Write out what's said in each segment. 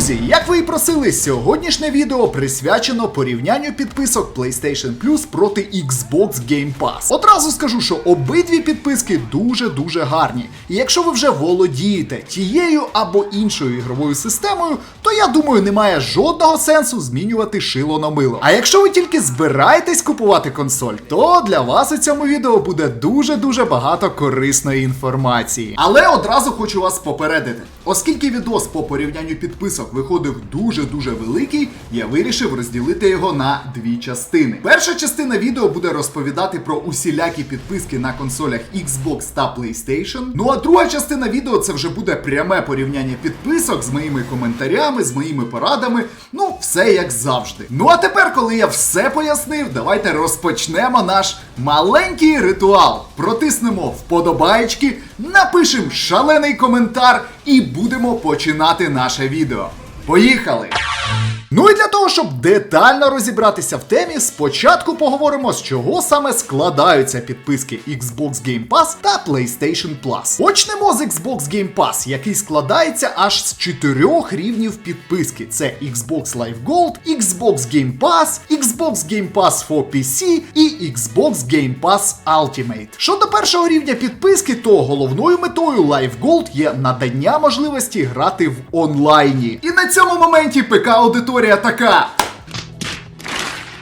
Друзі, як ви і просили, сьогоднішнє відео присвячено порівнянню підписок PlayStation Plus проти Xbox Game Pass. Одразу скажу, що обидві підписки дуже-дуже гарні. І якщо ви вже володієте тією або іншою ігровою системою, то я думаю, немає жодного сенсу змінювати шило на мило. А якщо ви тільки збираєтесь купувати консоль, то для вас у цьому відео буде дуже-дуже багато корисної інформації. Але одразу хочу вас попередити, оскільки відос по порівнянню підписок виходив дуже-дуже великий, я вирішив розділити його на дві частини. Перша частина відео буде розповідати про усілякі підписки на консолях Xbox та PlayStation. Ну а друга частина відео це вже буде пряме порівняння підписок з моїми коментарями, з моїми порадами. Ну, все як завжди. Ну а тепер, коли я все пояснив, давайте розпочнемо наш маленький ритуал. Протиснемо вподобаєчки, напишемо шалений коментар і будемо починати наше відео. Поїхали! Ну і для того, щоб детально розібратися в темі, спочатку поговоримо, з чого саме складаються підписки Xbox Game Pass та PlayStation Plus. Почнемо з Xbox Game Pass, який складається аж з чотирьох рівнів підписки: це Xbox Live Gold, Xbox Game Pass, Xbox Game Pass for PC і Xbox Game Pass Ultimate. Щодо першого рівня підписки, то головною метою Live Gold є надання можливості грати в онлайні. І на цьому моменті ПК аудиторія така.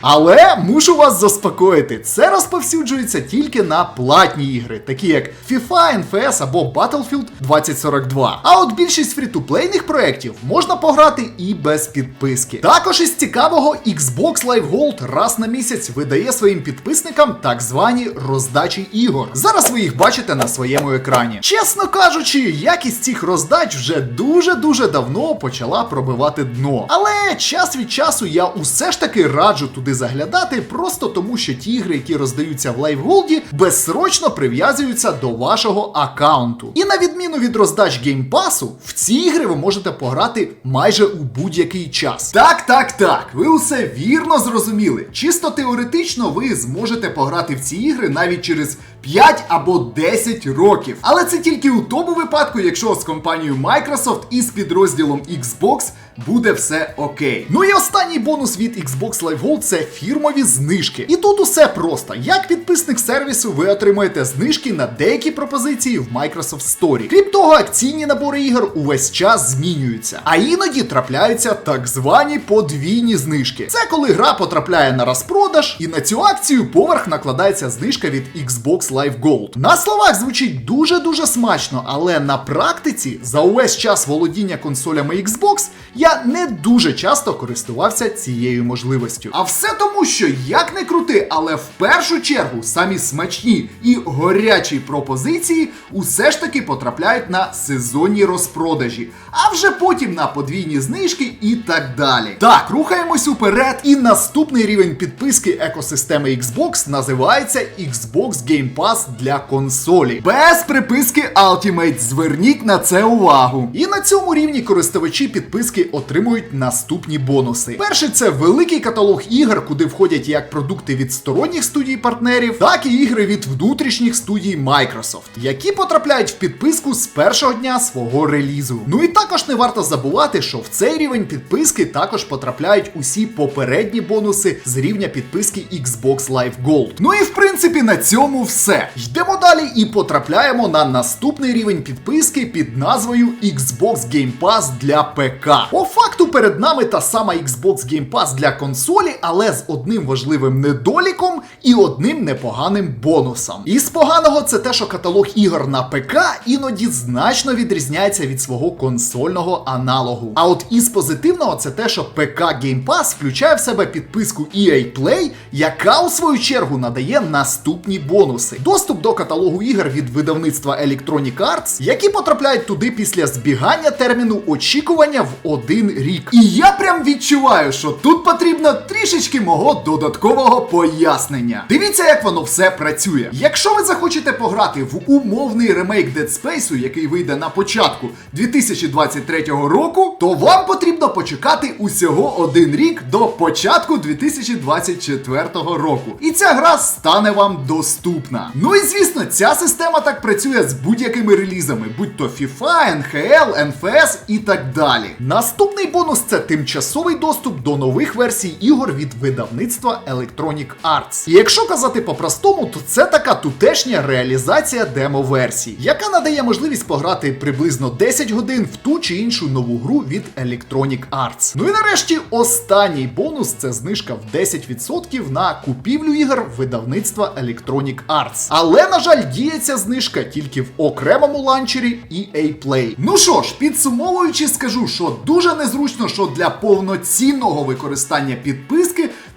Але мушу вас заспокоїти, це розповсюджується тільки на платні ігри, такі як FIFA, NFS або Battlefield 2042. А от більшість фрітуплейних проєктів можна пограти і без підписки. Також із цікавого Xbox Live Gold раз на місяць видає своїм підписникам так звані роздачі ігор. Зараз ви їх бачите на своєму екрані. Чесно кажучи, якість цих роздач вже дуже-дуже давно почала пробивати дно. Але час від часу я усе ж таки раджу туди заглядати, просто тому що ті ігри, які роздаються в LiveGold, безсрочно прив'язуються до вашого аккаунту. І на відміну від роздач геймпасу, в ці ігри ви можете пограти майже у будь-який час. Так, так, так, ви усе вірно зрозуміли. Чисто теоретично ви зможете пограти в ці ігри навіть через 5 або 10 років. Але це тільки у тому випадку, якщо з компанією Microsoft і з підрозділом Xbox буде все окей. Ну і останній бонус від Xbox Live Gold це фірмові знижки. І тут усе просто. Як підписник сервісу, ви отримаєте знижки на деякі пропозиції в Microsoft Store. Крім того, акційні набори ігор увесь час змінюються. А іноді трапляються так звані подвійні знижки. Це коли гра потрапляє на розпродаж, і на цю акцію поверх накладається знижка від Xbox Live Gold. На словах звучить дуже-дуже смачно, але на практиці за увесь час володіння консолями Xbox я не дуже часто користувався цією можливістю. А все тому, що як не крути, але в першу чергу самі смачні і горячі пропозиції усе ж таки потрапляють на сезонні розпродажі, а вже потім на подвійні знижки і так далі. Так, рухаємось уперед. І наступний рівень підписки екосистеми Xbox називається Xbox Game Pass для консолі. Без приписки Ultimate. Зверніть на це увагу. І на цьому рівні користувачі підписки отримують наступні бонуси. Перший це великий каталог ігор, куди входять як продукти від сторонніх студій партнерів, так і ігри від внутрішніх студій Microsoft, які потрапляють в підписку з першого дня свого релізу. Ну і також не варто забувати, що в цей рівень підписки також потрапляють усі попередні бонуси з рівня підписки Xbox Live Gold. Ну і в принципі на цьому все. Йдемо далі і потрапляємо на наступний рівень підписки під назвою Xbox Game Pass для ПК. По факту перед нами та сама Xbox Game Pass для консолі, але з одним важливим недоліком і одним непоганим бонусом. Із поганого це те, що каталог ігор на ПК іноді значно відрізняється від свого консольного аналогу. А от із позитивного це те, що ПК Game Pass включає в себе підписку EA Play, яка у свою чергу надає наступні бонуси: доступ до каталогу ігор від видавництва Electronic Arts, які потрапляють туди після збігання терміну очікування в один рік. І я прям відчуваю, що тут потрібно трішечки трошки мого додаткового пояснення. Дивіться, як воно все працює. Якщо ви захочете пограти в умовний ремейк Dead Space, який вийде на початку 2023 року, то вам потрібно почекати усього один рік до початку 2024 року. І ця гра стане вам доступна. Ну і звісно, ця система так працює з будь-якими релізами, будь то FIFA, NHL, NFS і так далі. Наступний бонус це тимчасовий доступ до нових версій ігор від видавництва Electronic Arts. І якщо казати по-простому, то це така тутешня реалізація демо-версій, яка надає можливість пограти приблизно 10 годин в ту чи іншу нову гру від Electronic Arts. Ну і нарешті останній бонус це знижка в 10% на купівлю ігор видавництва Electronic Arts. Але, на жаль, діється знижка тільки в окремому ланчері EA Play. Ну що ж, підсумовуючи, скажу, що дуже незручно, що для повноцінного використання підписки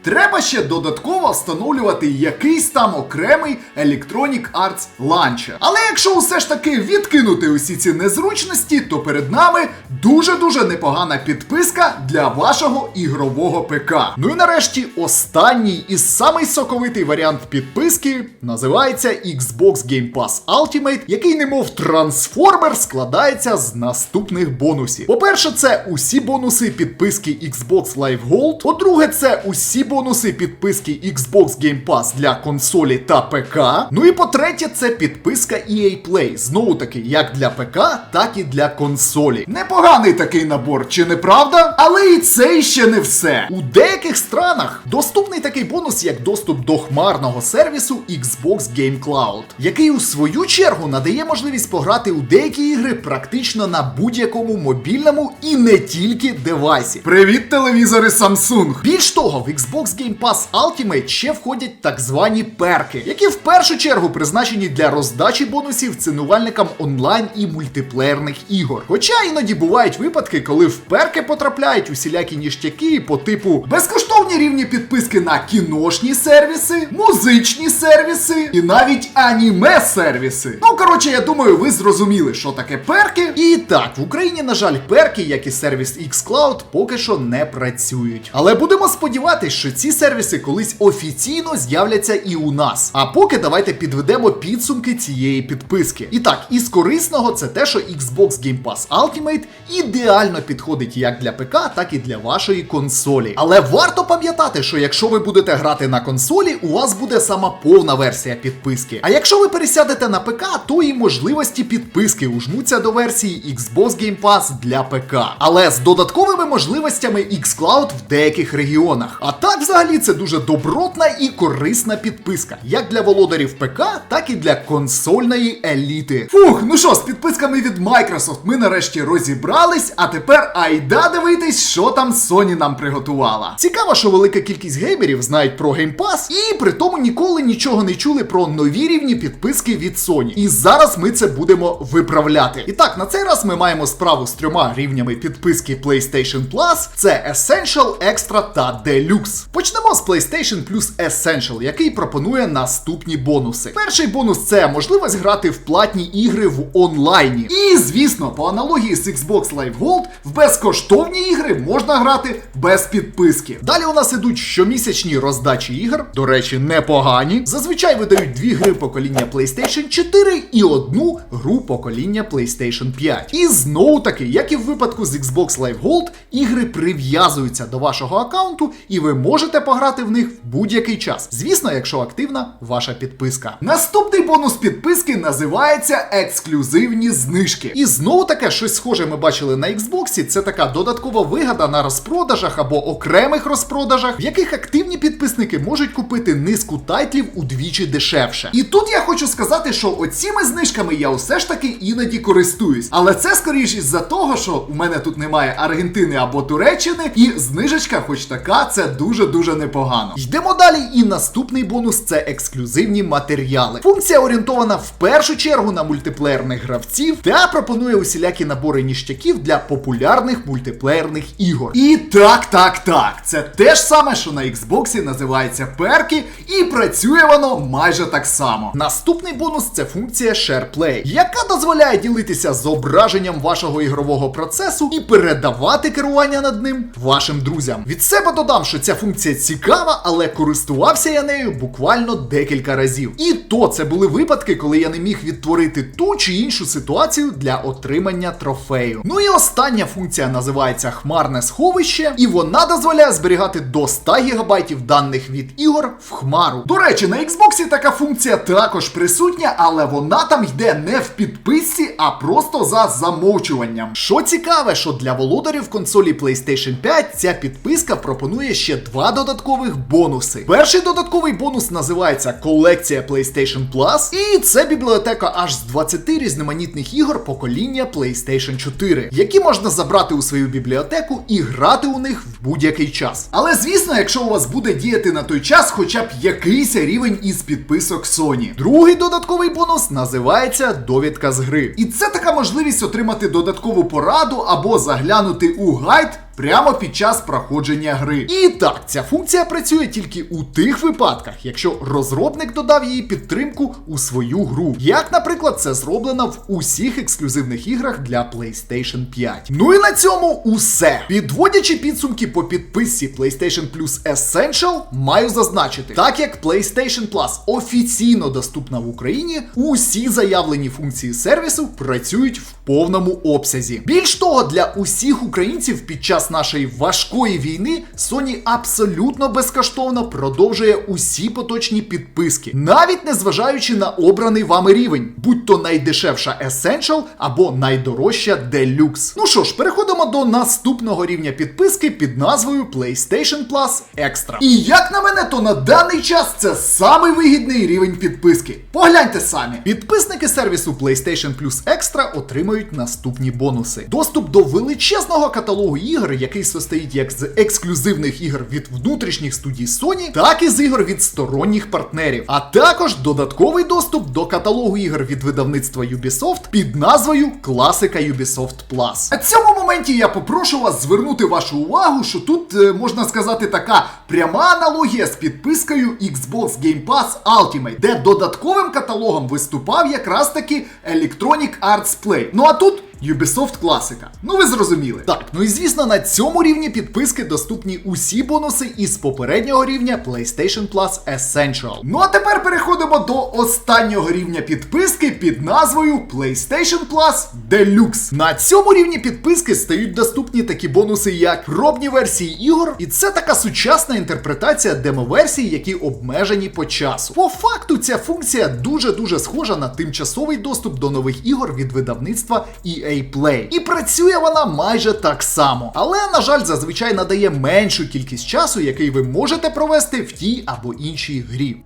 треба ще додатково встановлювати якийсь там окремий Electronic Arts ланчер. Але якщо усе ж таки відкинути усі ці незручності, то перед нами дуже-дуже непогана підписка для вашого ігрового ПК. Ну і нарешті останній і самий соковитий варіант підписки називається Xbox Game Pass Ultimate, який, немов трансформер, складається з наступних бонусів. По-перше, це усі бонуси підписки Xbox Live Gold. По-друге, це усі бонуси підписки Xbox Game Pass для консолі та ПК. Ну і по-третє, це підписка EA Play. Знову таки, як для ПК, так і для консолі. Непоганий такий набор, чи не правда? Але і це ще не все. У деяких странах доступний такий бонус, як доступ до хмарного сервісу Xbox Game Cloud, який у свою чергу надає можливість пограти у деякі ігри практично на будь-якому мобільному і не тільки девайсі. Привіт, телевізори Samsung! Більш того, в Xbox Game Pass Ultimate ще входять так звані перки, які в першу чергу призначені для роздачі бонусів цінувальникам онлайн і мультиплеєрних ігор. Хоча іноді бувають випадки, коли в перки потрапляють усілякі ніштяки по типу безкоштовні рівні підписки на кіношні сервіси, музичні сервіси і навіть аніме сервіси. Ну коротше, я думаю, ви зрозуміли, що таке перки. І так, в Україні, на жаль, перки, як і сервіс xCloud, поки що не працюють. Але будемо сподіватися, що ці сервіси колись офіційно з'являться і у нас. А поки давайте підведемо підсумки цієї підписки. І так, із корисного це те, що Xbox Game Pass Ultimate ідеально підходить як для ПК, так і для вашої консолі. Але варто пам'ятати, що якщо ви будете грати на консолі, у вас буде сама повна версія підписки. А якщо ви пересядете на ПК, то і можливості підписки ужмуться до версії Xbox Game Pass для ПК. Але з додатковими можливостями xCloud в деяких регіонах. А так, взагалі, це дуже добротна і корисна підписка, як для володарів ПК, так і для консольної еліти. Фух, ну що, з підписками від Microsoft ми нарешті розібрались, а тепер айда дивитись, що там Sony нам приготувала. Цікаво, що велика кількість геймерів знають про Game Pass і при тому ніколи нічого не чули про нові рівні підписки від Sony. І зараз ми це будемо виправляти. І так, на цей раз ми маємо справу з трьома рівнями підписки PlayStation Plus: це Essential, Extra та Deluxe. Почнемо з PlayStation Plus Essential, який пропонує наступні бонуси. Перший бонус це можливість грати в платні ігри в онлайні. І, звісно, по аналогії з Xbox Live Gold, в безкоштовні ігри можна грати без підписки. Далі у нас ідуть щомісячні роздачі ігор, до речі, непогані. Зазвичай видають дві гри покоління PlayStation 4 і одну гру покоління PlayStation 5. І знову таки, як і в випадку з Xbox Live Gold, ігри прив'язуються до вашого аккаунту, і ви можете пограти в них в будь-який час. Звісно, якщо активна ваша підписка. Наступний бонус підписки називається ексклюзивні знижки. І знову таке щось схоже ми бачили на Xbox. Це така додаткова вигода на розпродажах або окремих розпродажах, в яких активні підписники можуть купити низку тайтлів удвічі дешевше. І тут я хочу сказати, що оціми знижками я усе ж таки іноді користуюсь. Але це скоріш із-за того, що у мене тут немає Аргентини або Туреччини, і знижечка, хоч така, це дуже-дуже непогано. Йдемо далі, і наступний бонус це ексклюзивні матеріали. Функція орієнтована в першу чергу на мультиплеєрних гравців та пропонує усілякі набори ніштяків для популярних мультиплеєрних ігор. І так, так, так. Це те ж саме, що на Xbox називається перки, і працює воно майже так само. Наступний бонус це функція SharePlay, яка дозволяє ділитися зображенням вашого ігрового процесу і передавати керування над ним вашим друзям. Від себе додам, що ця функція функція цікава, але користувався я нею буквально декілька разів. І то це були випадки, коли я не міг відтворити ту чи іншу ситуацію для отримання трофею. Ну і остання функція називається хмарне сховище, і вона дозволяє зберігати до 100 ГБ даних від ігор в хмару. До речі, на Xbox така функція також присутня, але вона там йде не в підписці, а просто за замовчуванням. Що цікаве, що для володарів консолі PlayStation 5 ця підписка пропонує ще два додаткових бонуси. Перший додатковий бонус називається колекція PlayStation Plus, і це бібліотека аж з 20 різноманітних ігор покоління PlayStation 4, які можна забрати у свою бібліотеку і грати у них в будь-який час. Але звісно, якщо у вас буде діяти на той час хоча б якийсь рівень із підписок Sony. Другий додатковий бонус називається довідка з гри. І це така можливість отримати додаткову пораду або заглянути у гайд. Прямо під час проходження гри. І так, ця функція працює тільки у тих випадках, якщо розробник додав її підтримку у свою гру. Як, наприклад, це зроблено в усіх ексклюзивних іграх для PlayStation 5. Ну і на цьому усе. Підводячи підсумки по підписці PlayStation Plus Essential, маю зазначити, так як PlayStation Plus офіційно доступна в Україні, усі заявлені функції сервісу працюють в повному обсязі. Більш того, для усіх українців під час нашої важкої війни Sony абсолютно безкоштовно продовжує усі поточні підписки, навіть не зважаючи на обраний вами рівень, будь то найдешевша Essential або найдорожча Deluxe. Ну що ж, переходимо до наступного рівня підписки під назвою PlayStation Plus Extra. І як на мене, то на даний час це самий вигідний рівень підписки. Погляньте самі. Підписники сервісу PlayStation Plus Extra отримають наступні бонуси: доступ до величезного каталогу ігор, який состоїть як з ексклюзивних ігор від внутрішніх студій Sony, так і з ігор від сторонніх партнерів, а також додатковий доступ до каталогу ігор від видавництва Ubisoft під назвою Класика Ubisoft Plus. На цьому моменті я попрошу вас звернути вашу увагу, що тут е, можна сказати така пряма аналогія з підпискою Xbox Game Pass Ultimate, де додатковим каталогом виступав якраз таки Electronic Arts Play. Ну а тут. Ubisoft класика. Ну ви зрозуміли. Так, ну і звісно, на цьому рівні підписки доступні усі бонуси із попереднього рівня PlayStation Plus Essential. Ну а тепер переходимо до останнього рівня підписки під назвою PlayStation Plus Deluxe. На цьому рівні підписки стають доступні такі бонуси, як пробні версії ігор, і це така сучасна інтерпретація демо-версій, які обмежені по часу. По факту, ця функція дуже-дуже схожа на тимчасовий доступ до нових ігор від видавництва EA Play. І працює вона майже так само. Але, на жаль, зазвичай надає меншу кількість часу, який ви можете провести в тій або іншій грі.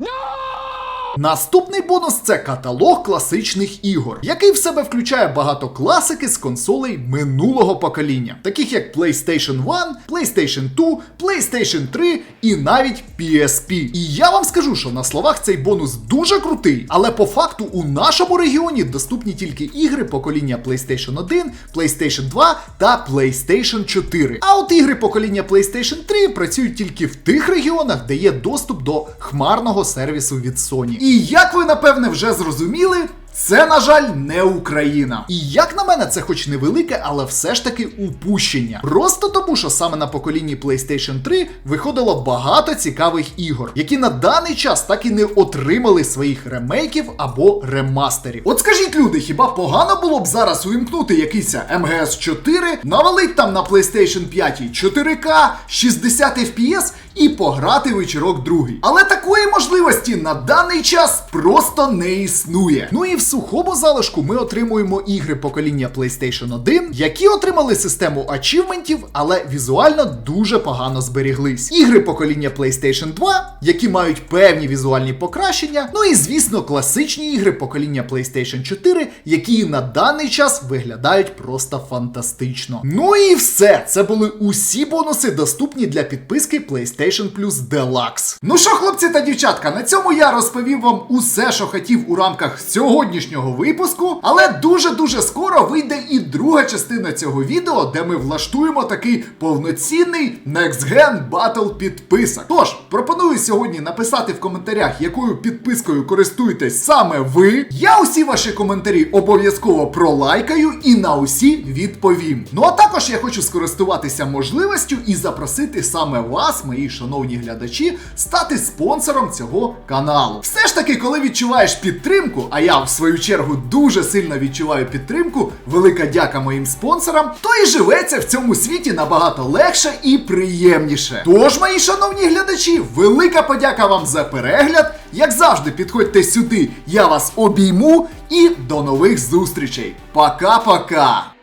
Наступний бонус це каталог класичних ігор, який в себе включає багато класики з консолей минулого покоління, таких як PlayStation 1, PlayStation 2, PlayStation 3 і навіть PSP. І я вам скажу, що на словах цей бонус дуже крутий, але по факту у нашому регіоні доступні тільки ігри покоління PlayStation 1, PlayStation 2 та PlayStation 4. А от ігри покоління PlayStation 3 працюють тільки в тих регіонах, де є доступ до хмарного сервісу від Sony. І як ви напевне вже зрозуміли, це, на жаль, не Україна. І як на мене, це хоч невелике, але все ж таки упущення. Просто тому, що саме на поколінні PlayStation 3 виходило багато цікавих ігор, які на даний час так і не отримали своїх ремейків або ремастерів. От скажіть, люди, хіба погано було б зараз увімкнути якийсь МГС 4, навалить там на PlayStation 5 4К, 60 FPS і пограти вечірок другий. Але такої можливості на даний час просто не існує. Ну і в сухому залишку ми отримуємо ігри покоління PlayStation 1, які отримали систему ачівментів, але візуально дуже погано зберіглись. Ігри покоління PlayStation 2, які мають певні візуальні покращення. Ну і звісно, класичні ігри покоління PlayStation 4, які на даний час виглядають просто фантастично. Ну і все. Це були усі бонуси, доступні для підписки PlayStation Plus Deluxe. Ну що, хлопці та дівчатка, на цьому я розповів вам усе, що хотів у рамках сьогоднішнього випуску. Але дуже-дуже скоро вийде і друга частина цього відео, де ми влаштуємо такий повноцінний Next Gen Battle підписок. Тож, пропоную сьогодні написати в коментарях, якою підпискою користуєтесь саме ви. Я усі ваші коментарі обов'язково пролайкаю і на усі відповім. Ну а також я хочу скористуватися можливістю і запросити саме вас, мої шановні глядачі, стати спонсором цього каналу. Все ж таки, коли відчуваєш підтримку, а я в свою чергу дуже сильно відчуваю підтримку, велика дяка моїм спонсорам, то і живеться в цьому світі набагато легше і приємніше. Тож, мої шановні глядачі, велика подяка вам за перегляд. Як завжди, підходьте сюди, я вас обійму і до нових зустрічей. Пока-пока!